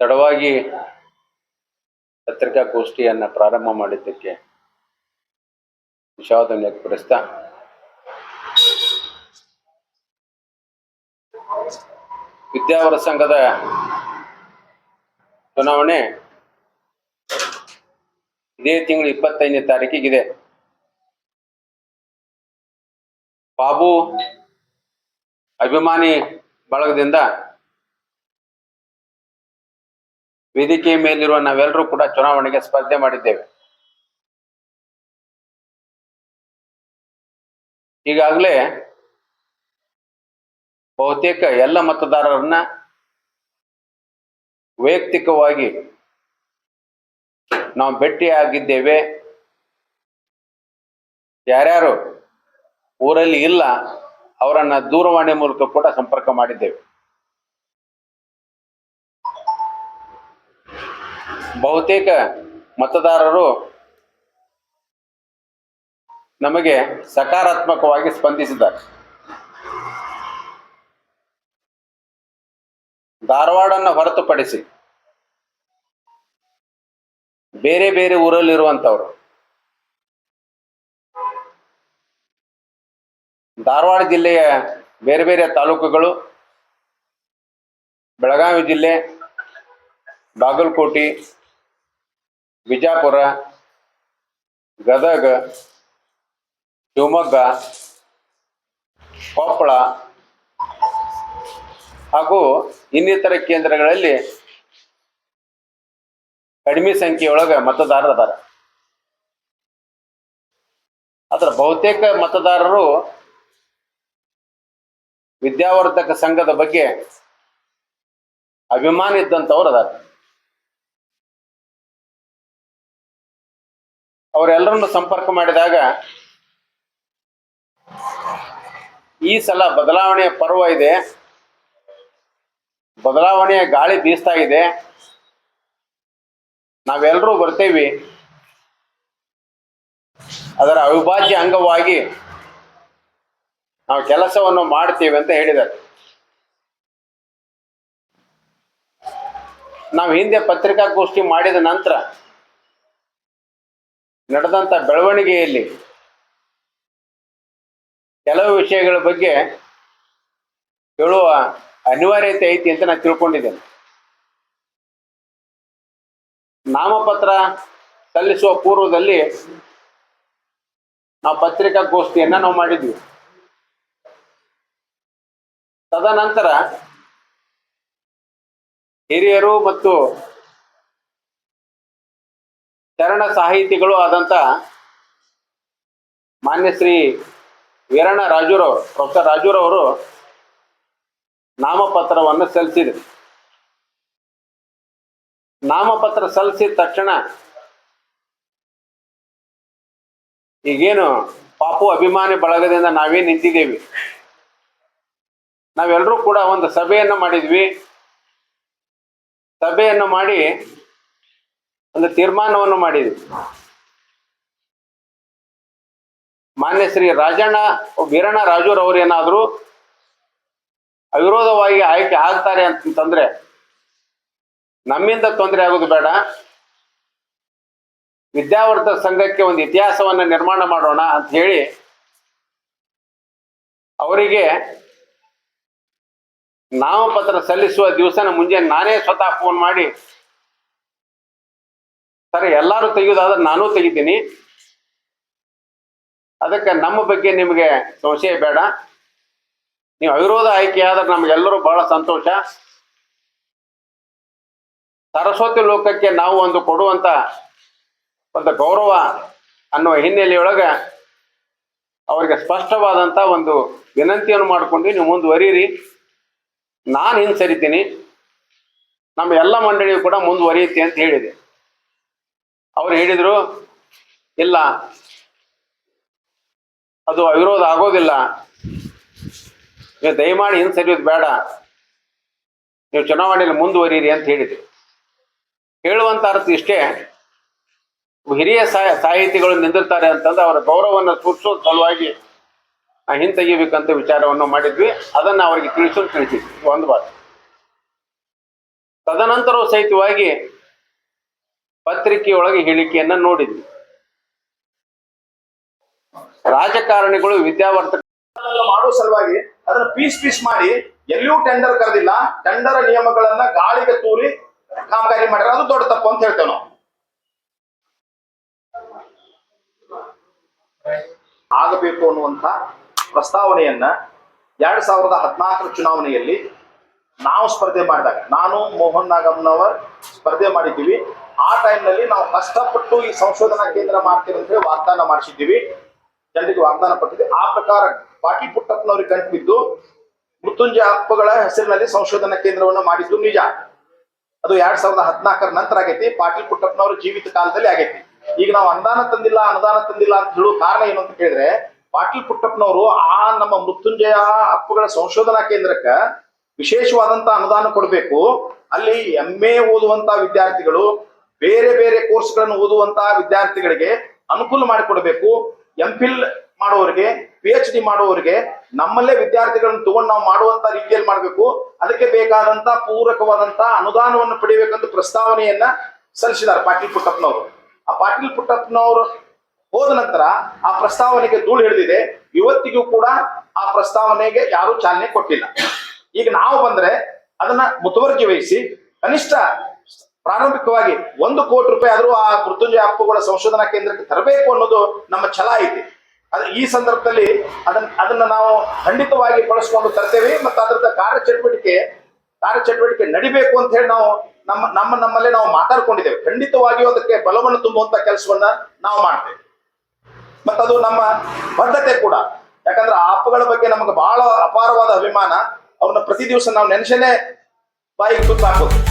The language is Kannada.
ತಡವಾಗಿ ಪತ್ರಿಕಾಗೋಷ್ಠಿಯನ್ನು ಪ್ರಾರಂಭ ಮಾಡಿದ್ದಕ್ಕೆ ವಿಷಾದ ವ್ಯಕ್ತಪಡಿಸ್ತಾ ವಿದ್ಯಾವರ ಸಂಘದ ಚುನಾವಣೆ ಇದೇ ತಿಂಗಳು ಇಪ್ಪತ್ತೈದನೇ ತಾರೀಕಿಗಿದೆ. ಬಾಬು ಅಭಿಮಾನಿ ಬಳಗದಿಂದ ವೇದಿಕೆ ಮೇಲಿರುವ ನಾವೆಲ್ಲರೂ ಕೂಡ ಚುನಾವಣೆಗೆ ಸ್ಪರ್ಧೆ ಮಾಡಿದ್ದೇವೆ. ಈಗಾಗಲೇ ಬಹುತೇಕ ಎಲ್ಲ ಮತದಾರರನ್ನ ವೈಯಕ್ತಿಕವಾಗಿ ನಾವು ಭೇಟಿಯಾಗಿದ್ದೇವೆ. ಯಾರ್ಯಾರು ಊರಲ್ಲಿ ಇಲ್ಲ, ಅವರನ್ನ ದೂರವಾಣಿ ಮೂಲಕ ಕೂಡ ಸಂಪರ್ಕ ಮಾಡಿದ್ದೇವೆ. ಬಹುತೇಕ ಮತದಾರರು ನಮಗೆ ಸಕಾರಾತ್ಮಕವಾಗಿ ಸ್ಪಂದಿಸಿದ್ದಾರೆ. ಧಾರವಾಡನ್ನು ಹೊರತುಪಡಿಸಿ ಬೇರೆ ಬೇರೆ ಊರಲ್ಲಿರುವಂಥವ್ರು, ಧಾರವಾಡ ಜಿಲ್ಲೆಯ ಬೇರೆ ಬೇರೆ ತಾಲೂಕುಗಳು, ಬೆಳಗಾವಿ ಜಿಲ್ಲೆ, ಬಾಗಲಕೋಟೆ ಬಿಜಾಪುರ ಗದಗ, ಶಿವಮೊಗ್ಗ, ಕೊಪ್ಪಳ ಹಾಗೂ ಇನ್ನಿತರ ಕೇಂದ್ರಗಳಲ್ಲಿ ಕಡಿಮೆ ಸಂಖ್ಯೆಯೊಳಗೆ ಮತದಾರರದಾರ ಅದರ. ಬಹುತೇಕ ಮತದಾರರು ವಿದ್ಯಾವರ್ಧಕ ಸಂಘದ ಬಗ್ಗೆ ಅಭಿಮಾನ ಇದ್ದಂಥವ್ರು ಅದಾರ. ಅವರೆಲ್ಲರನ್ನು ಸಂಪರ್ಕ ಮಾಡಿದಾಗ ಈ ಸಲ ಬದಲಾವಣೆಯ ಪರ್ವ ಇದೆ. ಬದಲಾವಣೆಯ ಗಾಳಿ ಬೀಸ್ತಾ ಇದೆ. ನಾವೆಲ್ಲರೂ ಬರ್ತೇವಿ. ಅದರ ಅವಿಭಾಜ್ಯ ಅಂಗವಾಗಿ ನಾವು ಕೆಲಸವನ್ನು ಮಾಡ್ತೀವಿ ಅಂತ ಹೇಳಿದ್ದಾರೆ. ನಾವು ಹಿಂದೆ ಪತ್ರಿಕಾಗೋಷ್ಠಿ ಮಾಡಿದ ನಂತರ ನಡೆದಂತ ಬೆಳವಣಿಗೆಯಲ್ಲಿ ಕೆಲವು ವಿಷಯಗಳ ಬಗ್ಗೆ ಹೇಳುವ ಅನಿವಾರ್ಯತೆ ಐತಿ ಅಂತ ನಾನು ತಿಳ್ಕೊಂಡಿದ್ದೇನೆ. ನಾಮಪತ್ರ ಸಲ್ಲಿಸುವ ಪೂರ್ವದಲ್ಲಿ ನಾವು ಪತ್ರಿಕಾಗೋಷ್ಠಿಯನ್ನ ನಾವು ಮಾಡಿದ್ವಿ. ತದನಂತರ ಹಿರಿಯರು ಮತ್ತು ಚರಣ ಸಾಹಿತಿಗಳು ಆದಂತ ಮಾನ್ಯ ಶ್ರೀ ವೀರಣ್ಣ ರಾಜುರವರು, ಪ್ರೊಫೆಸರ್ ರಾಜೂರವರು ನಾಮಪತ್ರವನ್ನು ಸಲ್ಲಿಸಿದರು. ನಾಮಪತ್ರ ಸಲ್ಲಿಸಿದ ತಕ್ಷಣ ಈಗೇನು ಪಾಪು ಅಭಿಮಾನಿ ಬಳಗದಿಂದ ನಾವೇ ನಿಂತಿದ್ದೇವೆ. ನಾವೆಲ್ಲರೂ ಕೂಡ ಒಂದು ಸಭೆಯನ್ನು ಮಾಡಿದ್ವಿ. ಸಭೆಯನ್ನು ಮಾಡಿ ಒಂದು ತೀರ್ಮಾನವನ್ನು ಮಾಡಿದ್ವಿ ಮಾನ್ಯ ಶ್ರೀ ರಾಜಣ್ಣ, ವೀರಣ್ಣ ರಾಜುರವರು ಏನಾದ್ರು ಅವಿರೋಧವಾಗಿ ಆಯ್ಕೆ ಆಗ್ತಾರೆ ಅಂತಂದ್ರೆ ನಮ್ಮಿಂದ ತೊಂದರೆ ಆಗೋದು ಬೇಡ. ವಿದ್ಯಾವರ್ಧಕ ಸಂಘಕ್ಕೆ ಒಂದು ಇತಿಹಾಸವನ್ನ ನಿರ್ಮಾಣ ಮಾಡೋಣ ಅಂತ ಹೇಳಿ ಅವರಿಗೆ ನಾಮಪತ್ರ ಸಲ್ಲಿಸುವ ದಿವಸನ ಮುಂಜಾನೆ ನಾನೇ ಸ್ವತಃ ಫೋನ್ ಮಾಡಿ ಸರ್ ಎಲ್ಲಾರು ತೆಗೆಯೋದಾದ್ರೆ ನಾನು ತೆಗಿತೀನಿ. ಅದಕ್ಕೆ ನಮ್ಮ ಬಗ್ಗೆ ನಿಮಗೆ ಸಂಶಯ ಬೇಡ. ನೀವು ಅವಿರೋಧ ಆಯ್ಕೆ ಆದ್ರೆ ನಮಗೆಲ್ಲರೂ ಬಹಳ ಸಂತೋಷ. ಸರಸ್ವತಿ ಲೋಕಕ್ಕೆ ನಾವು ಒಂದು ಕೊಡುವಂತ ಒಂದು ಗೌರವ ಅನ್ನುವ ಹಿನ್ನೆಲೆಯೊಳಗ ಅವರಿಗೆ ಸ್ಪಷ್ಟವಾದಂತ ಒಂದು ವಿನಂತಿಯನ್ನು ಮಾಡಿಕೊಂಡು ನೀವು ಮುಂದುವರಿಯಿರಿ. ನಾನು ಹಿಂಸರಿತೀನಿ. ನಮ್ಮ ಎಲ್ಲ ಮಂಡಳಿಯು ಕೂಡ ಮುಂದುವರಿಯುತ್ತೆ ಅಂತ ಹೇಳಿದೆ. ಅವ್ರು ಹೇಳಿದ್ರು, ಇಲ್ಲ, ಅದು ಅವಿರೋಧ ಆಗೋದಿಲ್ಲ. ನೀವು ದಯಮಾಡಿ ಹಿಂಸರಿಯೋದು ಬೇಡ. ನೀವು ಚುನಾವಣೆಯಲ್ಲಿ ಮುಂದುವರಿಯಿರಿ ಅಂತ ಹೇಳಿದ್ರು. ಹೇಳುವಂತ ಅರ್ಥ ಇಷ್ಟೇ. ಹಿರಿಯ ಸಾಹ ಸಾಹಿತಿಗಳು ನಿಂದಿರ್ತಾರೆ ಅಂತಂದ್ರೆ ಅವರ ಗೌರವವನ್ನು ಸೂಚಿಸೋ ಸಲುವಾಗಿ ಹಿಂತೆಗಿಬೇಕಂತ ವಿಚಾರವನ್ನು ಮಾಡಿದ್ವಿ. ಅದನ್ನ ಅವರಿಗೆ ತಿಳಿಸಲು ತಿಳಿಸಿದ್ವಿ. ಒಂದು ಬಾರಿ ತದನಂತರವೂ ಸಹಿತವಾಗಿ ಪತ್ರಿಕೆಯೊಳಗೆ ಹೇಳಿಕೆಯನ್ನ ನೋಡಿದ್ವಿ. ರಾಜಕಾರಣಿಗಳು ವಿದ್ಯಾವರ್ತಕ ಮಾಡೋ ಮಾಡುವ ಸಲುವಾಗಿ ಅದನ್ನ ಪೀಸ್ ಪೀಸ್ ಮಾಡಿ ಎಲ್ಲಿಯೂ ಟೆಂಡರ್ ಕರೆದಿಲ್ಲ. ಟೆಂಡರ್ ನಿಯಮಗಳನ್ನ ಗಾಳಿಗೆ ತೂರಿ ಕಾಮಗಾರಿ ಮಾಡಿದ್ರೆ ಅದು ದೊಡ್ಡ ತಪ್ಪು ಅಂತ ಹೇಳ್ತೇವೆ ನಾವು. ಆಗಬೇಕು ಅನ್ನುವಂತ ಪ್ರಸ್ತಾವನೆಯನ್ನ ಎರಡ್ ಸಾವಿರದ ಹದಿನಾಲ್ಕರ ಚುನಾವಣೆಯಲ್ಲಿ ನಾವು ಸ್ಪರ್ಧೆ ಮಾಡಿದಾಗ, ನಾನು ಮೋಹನ್ ನಾಗಮ್ನವರ್ ಸ್ಪರ್ಧೆ ಮಾಡಿದ್ದೀವಿ. ಆ ಟೈಮ್ನಲ್ಲಿ ನಾವು ಕಷ್ಟಪಟ್ಟು ಈ ಸಂಶೋಧನಾ ಕೇಂದ್ರ ಮಾಡ್ತೀವಿ ಅಂತ ಹೇಳಿ ವಾಗ್ದಾನ ಮಾಡಿಸಿದ್ದೀವಿ. ಜನರಿಗೆ ವಾಗ್ದಾನ ಪಟ್ಟಿದೆ ಆ ಪ್ರಕಾರ ಪಾಟೀಲ್ ಪುಟ್ಟಪ್ಪನವ್ರಿಗೆ ಕಂಡು ಬಿದ್ದು ಮೃತ್ಯುಂಜಯ ಅಪ್ಪಗಳ ಹೆಸರಿನಲ್ಲಿ ಸಂಶೋಧನಾ ಕೇಂದ್ರವನ್ನು ಮಾಡಿದ್ದು ನಿಜ. ಅದು ಎರಡ್ ಸಾವಿರದ ಹದಿನಾಲ್ಕರ ನಂತರ ಆಗೈತಿ. ಪಾಟೀಲ್ ಪುಟ್ಟಪ್ಪನವರು ಜೀವಿತ ಕಾಲದಲ್ಲಿ ಆಗೈತಿ. ಈಗ ನಾವು ಅನುದಾನ ತಂದಿಲ್ಲ ಅನುದಾನ ತಂದಿಲ್ಲ ಅಂತ ಹೇಳುವ ಕಾರಣ ಏನು ಅಂತ ಕೇಳಿದ್ರೆ ಪಾಟೀಲ್ ಪುಟ್ಟಪ್ಪನವರು ಆ ನಮ್ಮ ಮೃತ್ಯುಂಜಯ ಅಪ್ಪಗಳ ಸಂಶೋಧನಾ ಕೇಂದ್ರಕ್ಕ ವಿಶೇಷವಾದಂತ ಅನುದಾನ ಕೊಡಬೇಕು. ಅಲ್ಲಿ ಎಂ ಎ ಓದುವಂತ ವಿದ್ಯಾರ್ಥಿಗಳು ಬೇರೆ ಬೇರೆ ಕೋರ್ಸ್ಗಳನ್ನು ಓದುವಂತ ವಿದ್ಯಾರ್ಥಿಗಳಿಗೆ ಅನುಕೂಲ ಮಾಡಿಕೊಡಬೇಕು. ಎಂ ಫಿಲ್ ಮಾಡುವವರಿಗೆ ಪಿ ಎಚ್ ಡಿ ಮಾಡುವವರಿಗೆ ನಮ್ಮಲ್ಲೇ ವಿದ್ಯಾರ್ಥಿಗಳನ್ನು ತಗೊಂಡು ನಾವು ಮಾಡುವಂತ ರೀತಿಯಲ್ಲಿ ಮಾಡಬೇಕು. ಅದಕ್ಕೆ ಬೇಕಾದಂತ ಪೂರಕವಾದಂತ ಅನುದಾನವನ್ನು ಪಡಿಬೇಕಂತ ಪ್ರಸ್ತಾವನೆಯನ್ನ ಸಲ್ಲಿಸಿದ್ದಾರೆ ಪಾಟೀಲ್ ಪುಟ್ಟಪ್ಪನವರು ಆ ಪಾಟೀಲ್ ಪುಟ್ಟಪ್ಪನವರು ಹೋದ ನಂತರ ಆ ಪ್ರಸ್ತಾವನೆಗೆ ಧೂಳು ಹಿಡಿದಿದೆ. ಇವತ್ತಿಗೂ ಕೂಡ ಆ ಪ್ರಸ್ತಾವನೆಗೆ ಯಾರು ಚಾಲನೆ ಕೊಟ್ಟಿಲ್ಲ. ಈಗ ನಾವು ಬಂದ್ರೆ ಅದನ್ನ ಮುತುವರ್ಜಿ ವಹಿಸಿ ಕನಿಷ್ಠ ಪ್ರಾರಂಭಿಕವಾಗಿ ಒಂದು ಕೋಟಿ ರೂಪಾಯಿ ಆದರೂ ಆ ಮೃತ್ಯುಂಜಯ ಅಪ್ಪುಗಳ ಸಂಶೋಧನಾ ಕೇಂದ್ರಕ್ಕೆ ತರಬೇಕು ಅನ್ನೋದು ನಮ್ಮ ಛಲ ಐತಿ. ಅದು ಈ ಸಂದರ್ಭದಲ್ಲಿ ಅದನ್ನ ಅದನ್ನ ನಾವು ಖಂಡಿತವಾಗಿ ಬಳಸ್ಕೊಂಡು ತರ್ತೇವೆ ಮತ್ತು ಅದರದ ಕಾರ್ಯಚಟುವಟಿಕೆ ಕಾರ್ಯಚಟುವಟಿಕೆ ನಡಿಬೇಕು ಅಂತ ಹೇಳಿ ನಾವು ನಮ್ಮ ನಮ್ಮ, ನಮ್ಮಲ್ಲೇ ನಾವು ಮಾತಾಡ್ಕೊಂಡಿದ್ದೇವೆ. ಖಂಡಿತವಾಗಿಯೂ ಅದಕ್ಕೆ ಬಲವನ್ನು ತುಂಬುವಂತ ಕೆಲಸವನ್ನ ನಾವು ಮಾಡ್ತೇವೆ. ಮತ್ತದು ನಮ್ಮ ಬದ್ಧತೆ ಕೂಡ. ಯಾಕಂದ್ರೆ ಆ ಹಬ್ಬಗಳ ಬಗ್ಗೆ ನಮಗೆ ಬಹಳ ಅಪಾರವಾದ ಅಭಿಮಾನ. ಅವ್ರನ್ನ ಪ್ರತಿ ದಿವಸ ನಾವು ನೆನೆಸೇನೆ ಬಾಯಿಗೆ ತುತ್ತು ಹಾಕೋದು